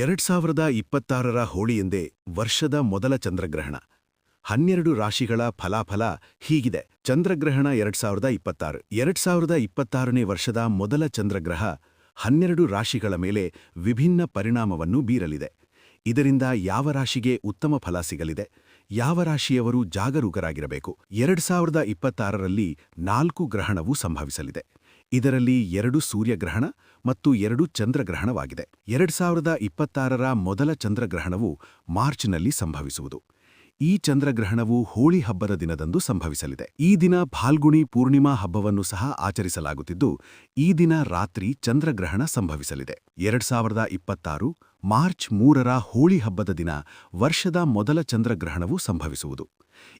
ಎರಡ್ ಸಾವಿರದ ಇಪ್ಪತ್ತಾರರ ಹೋಳಿಯೆಂದೇ ವರ್ಷದ ಮೊದಲ ಚಂದ್ರಗ್ರಹಣ. ಹನ್ನೆರಡು ರಾಶಿಗಳ ಫಲಾಫಲ ಹೀಗಿದೆ. ಚಂದ್ರಗ್ರಹಣ ಎರಡ್ ಸಾವಿರದ ಇಪ್ಪತ್ತಾರು. ಎರಡ್ ಸಾವಿರದ ಇಪ್ಪತ್ತಾರನೇ ವರ್ಷದ ಮೊದಲ ಚಂದ್ರಗ್ರಹ ಹನ್ನೆರಡು ರಾಶಿಗಳ ಮೇಲೆ ವಿಭಿನ್ನ ಪರಿಣಾಮವನ್ನು ಬೀರಲಿದೆ. ಇದರಿಂದ ಯಾವ ರಾಶಿಗೆ ಉತ್ತಮ ಫಲ ಸಿಗಲಿದೆ? ಯಾವ ರಾಶಿಯವರು ಜಾಗರೂಕರಾಗಿರಬೇಕು? ಎರಡ್ ಸಾವಿರದ ಇಪ್ಪತ್ತಾರರಲ್ಲಿ ನಾಲ್ಕು ಗ್ರಹಣವು ಸಂಭವಿಸಲಿದೆ. ಇದರಲ್ಲಿ ಎರಡು ಸೂರ್ಯಗ್ರಹಣ ಮತ್ತು ಎರಡು ಚಂದ್ರಗ್ರಹಣವಾಗಿದೆ. ಎರಡು ಸಾವಿರದ ಇಪ್ಪತ್ತಾರರ ಮೊದಲ ಚಂದ್ರಗ್ರಹಣವು ಮಾರ್ಚ್ನಲ್ಲಿ ಸಂಭವಿಸುವುದು. ಈ ಚಂದ್ರಗ್ರಹಣವು ಹೋಳಿ ಹಬ್ಬದ ದಿನದಂದು ಸಂಭವಿಸಲಿದೆ. ಈ ದಿನ ಫಾಲ್ಗುಣಿ ಪೂರ್ಣಿಮಾ ಹಬ್ಬವನ್ನು ಸಹ ಆಚರಿಸಲಾಗುತ್ತಿದ್ದು, ಈ ದಿನ ರಾತ್ರಿ ಚಂದ್ರಗ್ರಹಣ ಸಂಭವಿಸಲಿದೆ. ಎರಡು ಸಾವಿರದ ಇಪ್ಪತ್ತಾರು ಮಾರ್ಚ್ ಮೂರರ ಹೋಳಿ ಹಬ್ಬದ ದಿನ ವರ್ಷದ ಮೊದಲ ಚಂದ್ರಗ್ರಹಣವು ಸಂಭವಿಸುವುದು.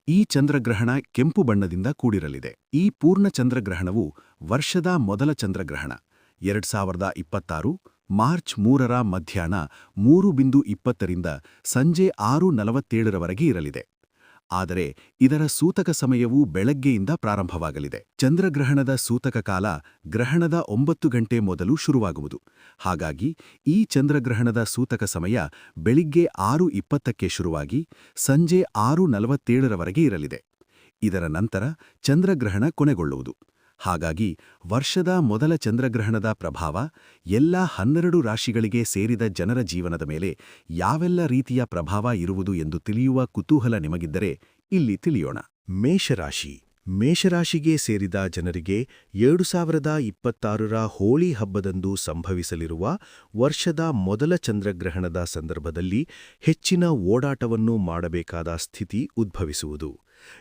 ಈ ಚಂದ್ರಗ್ರಹಣ ಕೆಂಪು ಬಣ್ಣದಿಂದ ಕೂಡಿರಲಿದೆ. ಈ ಪೂರ್ಣ ಚಂದ್ರಗ್ರಹಣವು ವರ್ಷದ ಮೊದಲ ಚಂದ್ರಗ್ರಹಣ. ಎರಡ್ ಸಾವಿರದ ಇಪ್ಪತ್ತಾರು ಮಾರ್ಚ್ ಮೂರರ ಮಧ್ಯಾಹ್ನ ಮೂರು ಬಿಂದು ಇಪ್ಪತ್ತರಿಂದ ಸಂಜೆ ಆರು ನಲವತ್ತೇಳರವರೆಗೆ ಇರಲಿದೆ. ಆದರೆ ಇದರ ಸೂತಕ ಸಮಯವು ಬೆಳಗ್ಗೆಯಿಂದ ಪ್ರಾರಂಭವಾಗಲಿದೆ. ಚಂದ್ರಗ್ರಹಣದ ಸೂತಕ ಕಾಲ ಗ್ರಹಣದ ಒಂಬತ್ತು ಗಂಟೆ ಮೊದಲು ಶುರುವಾಗುವುದು. ಹಾಗಾಗಿ ಈ ಚಂದ್ರಗ್ರಹಣದ ಸೂತಕ ಸಮಯ ಬೆಳಿಗ್ಗೆ ಆರು ಇಪ್ಪತ್ತಕ್ಕೆ ಶುರುವಾಗಿ ಸಂಜೆ ಆರು ನಲವತ್ತೇಳರವರೆಗೆ ಇರಲಿದೆ. ಇದರ ನಂತರ ಚಂದ್ರಗ್ರಹಣ ಕೊನೆಗೊಳ್ಳುವುದು. ಹಾಗಾಗಿ ವರ್ಷದ ಮೊದಲ ಚಂದ್ರಗ್ರಹಣದ ಪ್ರಭಾವ ಎಲ್ಲ ಹನ್ನೆರಡು ರಾಶಿಗಳಿಗೆ ಸೇರಿದ ಜನರ ಜೀವನದ ಮೇಲೆ ಯಾವೆಲ್ಲ ರೀತಿಯ ಪ್ರಭಾವ ಇರುವುದು ಎಂದು ತಿಳಿಯುವ ಕುತೂಹಲ ನಿಮಗಿದ್ದರೆ ಇಲ್ಲಿ ತಿಳಿಯೋಣ. ಮೇಷರಾಶಿ. ಮೇಷರಾಶಿಗೆ ಸೇರಿದ ಜನರಿಗೆ ಎರಡು ಸಾವಿರದ ಇಪ್ಪತ್ತಾರರ ಹೋಳಿ ಹಬ್ಬದಂದು ಸಂಭವಿಸಲಿರುವ ವರ್ಷದ ಮೊದಲ ಚಂದ್ರಗ್ರಹಣದ ಸಂದರ್ಭದಲ್ಲಿ ಹೆಚ್ಚಿನ ಓಡಾಟವನ್ನು ಮಾಡಬೇಕಾದ ಸ್ಥಿತಿ ಉದ್ಭವಿಸುವುದು.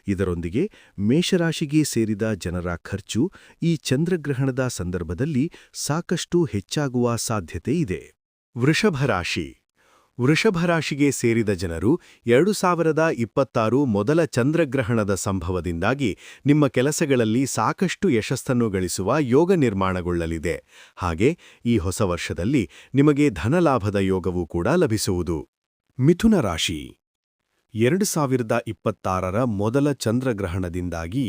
ಇದರೊಂದಿಗೆ ಮೇಷರಾಶಿಗೆ ಸೇರಿದ ಜನರ ಖರ್ಚು ಈ ಚಂದ್ರಗ್ರಹಣದ ಸಂದರ್ಭದಲ್ಲಿ ಸಾಕಷ್ಟು ಹೆಚ್ಚಾಗುವ ಸಾಧ್ಯತೆ ಇದೆ. ವೃಷಭರಾಶಿ ವೃಷಭರಾಶಿಗೆ ಸೇರಿದ ಜನರು ಎರಡು ಸಾವಿರದ ಇಪ್ಪತ್ತಾರು ಮೊದಲ ಚಂದ್ರಗ್ರಹಣದ ಸಂಭವದಿಂದಾಗಿ ನಿಮ್ಮ ಕೆಲಸಗಳಲ್ಲಿ ಸಾಕಷ್ಟು ಯಶಸ್ಸನ್ನು ಗಳಿಸುವ ಯೋಗ ನಿರ್ಮಾಣಗೊಳ್ಳಲಿದೆ. ಹಾಗೆ ಈ ಹೊಸ ವರ್ಷದಲ್ಲಿ ನಿಮಗೆ ಧನಲಾಭದ ಯೋಗವೂ ಕೂಡ ಲಭಿಸುವುದು. ಮಿಥುನ ರಾಶಿ. ಎರಡು ಸಾವಿರದ ಇಪ್ಪತ್ತಾರರ ಮೊದಲ ಚಂದ್ರಗ್ರಹಣದಿಂದಾಗಿ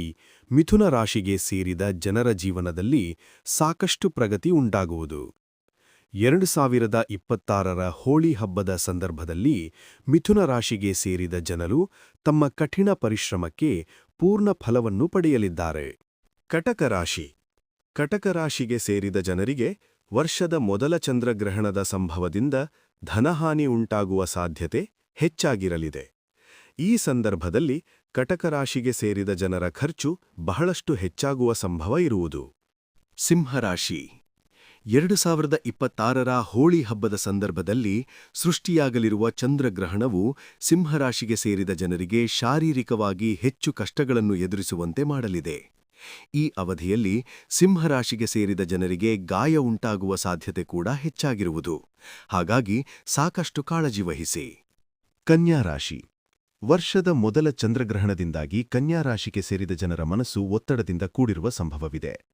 ಮಿಥುನ ರಾಶಿಗೆ ಸೇರಿದ ಜನರ ಜೀವನದಲ್ಲಿ ಸಾಕಷ್ಟು ಪ್ರಗತಿ ಉಂಟಾಗುವುದು. ಎರಡು ಸಾವಿರದ ಇಪ್ಪತ್ತಾರರ ಹೋಳಿ ಹಬ್ಬದ ಸಂದರ್ಭದಲ್ಲಿ ಮಿಥುನ ರಾಶಿಗೆ ಸೇರಿದ ಜನರು ತಮ್ಮ ಕಠಿಣ ಪರಿಶ್ರಮಕ್ಕೆ ಪೂರ್ಣ ಫಲವನ್ನು ಪಡೆಯಲಿದ್ದಾರೆ. ಕಟಕ ರಾಶಿ. ಕಟಕ ರಾಶಿಗೆ ಸೇರಿದ ಜನರಿಗೆ ವರ್ಷದ ಮೊದಲ ಚಂದ್ರಗ್ರಹಣದ ಸಂಭವದಿಂದ ಧನಹಾನಿ ಉಂಟಾಗುವ ಸಾಧ್ಯತೆ ಹೆಚ್ಚಾಗಿರಲಿದೆ. ಈ ಸಂದರ್ಭದಲ್ಲಿ ಕಟಕ ರಾಶಿಗೆ ಸೇರಿದ ಜನರ ಖರ್ಚು ಬಹಳಷ್ಟು ಹೆಚ್ಚಾಗುವ ಸಂಭವ ಇರುವುದು. ಸಿಂಹರಾಶಿ. ಎರಡು ಸಾವಿರದ ಇಪ್ಪತ್ತಾರರ ಹೋಳಿ ಹಬ್ಬದ ಸಂದರ್ಭದಲ್ಲಿ ಸೃಷ್ಟಿಯಾಗಲಿರುವ ಚಂದ್ರಗ್ರಹಣವು ಸಿಂಹರಾಶಿಗೆ ಸೇರಿದ ಜನರಿಗೆ ಶಾರೀರಿಕವಾಗಿ ಹೆಚ್ಚು ಕಷ್ಟಗಳನ್ನು ಎದುರಿಸುವಂತೆ ಮಾಡಲಿದೆ. ಈ ಅವಧಿಯಲ್ಲಿ ಸಿಂಹರಾಶಿಗೆ ಸೇರಿದ ಜನರಿಗೆ ಗಾಯ ಉಂಟಾಗುವ ಸಾಧ್ಯತೆ ಕೂಡ ಹೆಚ್ಚಾಗಿರುವುದು. ಹಾಗಾಗಿ ಸಾಕಷ್ಟು ಕಾಳಜಿ ವಹಿಸಿ. ಕನ್ಯಾರಾಶಿ ವರ್ಷದ ಮೊದಲ ಚಂದ್ರಗ್ರಹಣದಿಂದಾಗಿ ಕನ್ಯಾರಾಶಿಗೆ ಸೇರಿದ ಜನರ ಮನಸ್ಸು ಒತ್ತಡದಿಂದ ಕೂಡಿರುವ ಸಂಭವವಿದೆ.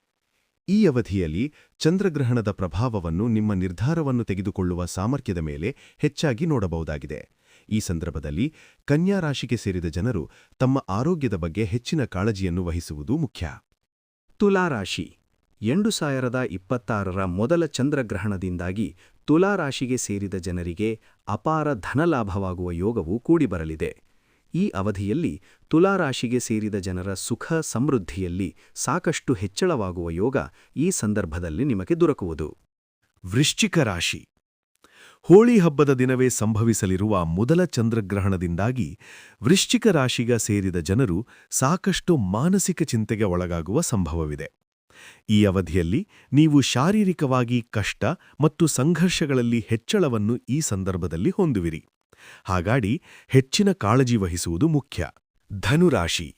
ಈ ಅವಧಿಯಲ್ಲಿ ಚಂದ್ರಗ್ರಹಣದ ಪ್ರಭಾವವನ್ನು ನಿಮ್ಮ ನಿರ್ಧಾರವನ್ನು ತೆಗೆದುಕೊಳ್ಳುವ ಸಾಮರ್ಥ್ಯದ ಮೇಲೆ ಹೆಚ್ಚಾಗಿ ನೋಡಬಹುದಾಗಿದೆ. ಈ ಸಂದರ್ಭದಲ್ಲಿ ಕನ್ಯಾ ರಾಶಿಗೆ ಸೇರಿದ ಜನರು ತಮ್ಮ ಆರೋಗ್ಯದ ಬಗ್ಗೆ ಹೆಚ್ಚಿನ ಕಾಳಜಿಯನ್ನು ವಹಿಸುವುದು ಮುಖ್ಯ. ತುಲಾರಾಶಿ ಎಂಟು ಸಾವಿರದ ಇಪ್ಪತ್ತಾರರ ಮೊದಲ ಚಂದ್ರಗ್ರಹಣದಿಂದಾಗಿ ತುಲಾರಾಶಿಗೆ ಸೇರಿದ ಜನರಿಗೆ ಅಪಾರ ಧನಲಾಭವಾಗುವ ಯೋಗವು ಕೂಡಿಬರಲಿದೆ. ಈ ಅವಧಿಯಲ್ಲಿ ತುಲಾರಾಶಿಗೆ ಸೇರಿದ ಜನರ ಸುಖ ಸಮೃದ್ಧಿಯಲ್ಲಿ ಸಾಕಷ್ಟು ಹೆಚ್ಚಳವಾಗುವ ಯೋಗ ಈ ಸಂದರ್ಭದಲ್ಲಿ ನಿಮಗೆ ದೊರಕುವುದು. ವೃಶ್ಚಿಕ ರಾಶಿ. ಹೋಳಿ ಹಬ್ಬದ ದಿನವೇ ಸಂಭವಿಸಲಿರುವ ಮೊದಲ ಚಂದ್ರಗ್ರಹಣದಿಂದಾಗಿ ವೃಶ್ಚಿಕ ರಾಶಿಗ ಸೇರಿದ ಜನರು ಸಾಕಷ್ಟು ಮಾನಸಿಕ ಚಿಂತೆಗೆ ಒಳಗಾಗುವ ಸಂಭವವಿದೆ. ಈ ಅವಧಿಯಲ್ಲಿ ನೀವು ಶಾರೀರಿಕವಾಗಿ ಕಷ್ಟ ಮತ್ತು ಸಂಘರ್ಷಗಳಲ್ಲಿ ಹೆಚ್ಚಳವನ್ನು ಈ ಸಂದರ್ಭದಲ್ಲಿ ಹೊಂದುವಿರಿ. ಹಾಗಾಗಿ ಹೆಚ್ಚಿನ ಕಾಳಜಿ ವಹಿಸುವುದು ಮುಖ್ಯ. ಧನುರಾಶಿ.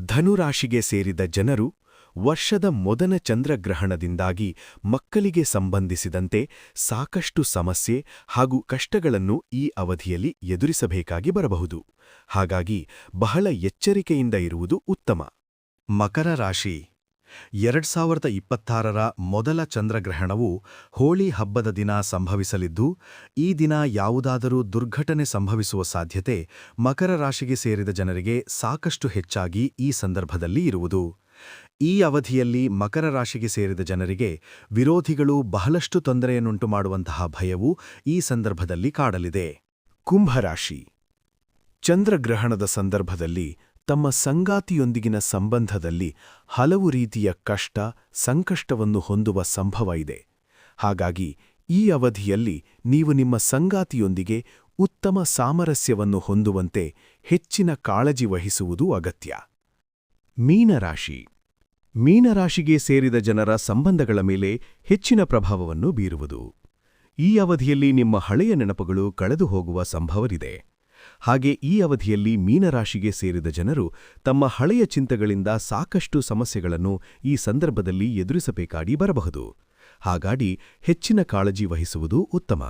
ಧನುರಾಶಿಗೆ ಸೇರಿದ ಜನರು ವರ್ಷದ ಮೊದಲ ಚಂದ್ರಗ್ರಹಣದಿಂದಾಗಿ ಮಕ್ಕಳಿಗೆ ಸಂಬಂಧಿಸಿದಂತೆ ಸಾಕಷ್ಟು ಸಮಸ್ಯೆ ಹಾಗೂ ಕಷ್ಟಗಳನ್ನು ಈ ಅವಧಿಯಲ್ಲಿ ಎದುರಿಸಬೇಕಾಗಿ ಬರಬಹುದು. ಹಾಗಾಗಿ ಬಹಳ ಎಚ್ಚರಿಕೆಯಿಂದ ಇರುವುದು ಉತ್ತಮ. ಮಕರ ರಾಶಿ. ಎರಡ್ ಸಾವಿರದ ಇಪ್ಪತ್ತಾರರ ಮೊದಲ ಚಂದ್ರಗ್ರಹಣವು ಹೋಳಿ ಹಬ್ಬದ ದಿನ ಸಂಭವಿಸಲಿದ್ದು, ಈ ದಿನ ಯಾವುದಾದರೂ ದುರ್ಘಟನೆ ಸಂಭವಿಸುವ ಸಾಧ್ಯತೆ ಮಕರ ರಾಶಿಗೆ ಸೇರಿದ ಜನರಿಗೆ ಸಾಕಷ್ಟು ಹೆಚ್ಚಾಗಿ ಈ ಸಂದರ್ಭದಲ್ಲಿ ಇರುವುದು. ಈ ಅವಧಿಯಲ್ಲಿ ಮಕರ ರಾಶಿಗೆ ಸೇರಿದ ಜನರಿಗೆ ವಿರೋಧಿಗಳು ಬಹಳಷ್ಟು ತೊಂದರೆಯನ್ನುಂಟು ಮಾಡುವಂತಹ ಭಯವು ಈ ಸಂದರ್ಭದಲ್ಲಿ ಕಾಡಲಿದೆ. ಕುಂಭರಾಶಿ ಚಂದ್ರಗ್ರಹಣದ ಸಂದರ್ಭದಲ್ಲಿ ತಮ್ಮ ಸಂಗಾತಿಯೊಂದಿಗಿನ ಸಂಬಂಧದಲ್ಲಿ ಹಲವು ರೀತಿಯ ಕಷ್ಟ, ಸಂಕಷ್ಟವನ್ನು ಹೊಂದುವ ಸಂಭವ ಇದೆ. ಹಾಗಾಗಿ ಈ ಅವಧಿಯಲ್ಲಿ ನೀವು ನಿಮ್ಮ ಸಂಗಾತಿಯೊಂದಿಗೆ ಉತ್ತಮ ಸಾಮರಸ್ಯವನ್ನು ಹೊಂದುವಂತೆ ಹೆಚ್ಚಿನ ಕಾಳಜಿ ವಹಿಸುವುದು ಅಗತ್ಯ. ಮೀನರಾಶಿ. ಮೀನರಾಶಿಗೆ ಸೇರಿದ ಜನರ ಸಂಬಂಧಗಳ ಮೇಲೆ ಹೆಚ್ಚಿನ ಪ್ರಭಾವವನ್ನು ಬೀರುವುದು. ಈ ಅವಧಿಯಲ್ಲಿ ನಿಮ್ಮ ಹಳೆಯ ನೆನಪುಗಳು ಕಳೆದು ಹೋಗುವ ಸಂಭವವಿದೆ. ಹಾಗೆ ಈ ಅವಧಿಯಲ್ಲಿ ಮೀನರಾಶಿಗೆ ಸೇರಿದ ಜನರು ತಮ್ಮ ಹಳೆಯ ಚಿಂತೆಗಳಿಂದ ಸಾಕಷ್ಟು ಸಮಸ್ಯೆಗಳನ್ನು ಈ ಸಂದರ್ಭದಲ್ಲಿ ಎದುರಿಸಬೇಕಾಗಿ ಬರಬಹುದು. ಹಾಗಾಗಿ ಹೆಚ್ಚಿನ ಕಾಳಜಿ ವಹಿಸುವುದು ಉತ್ತಮ.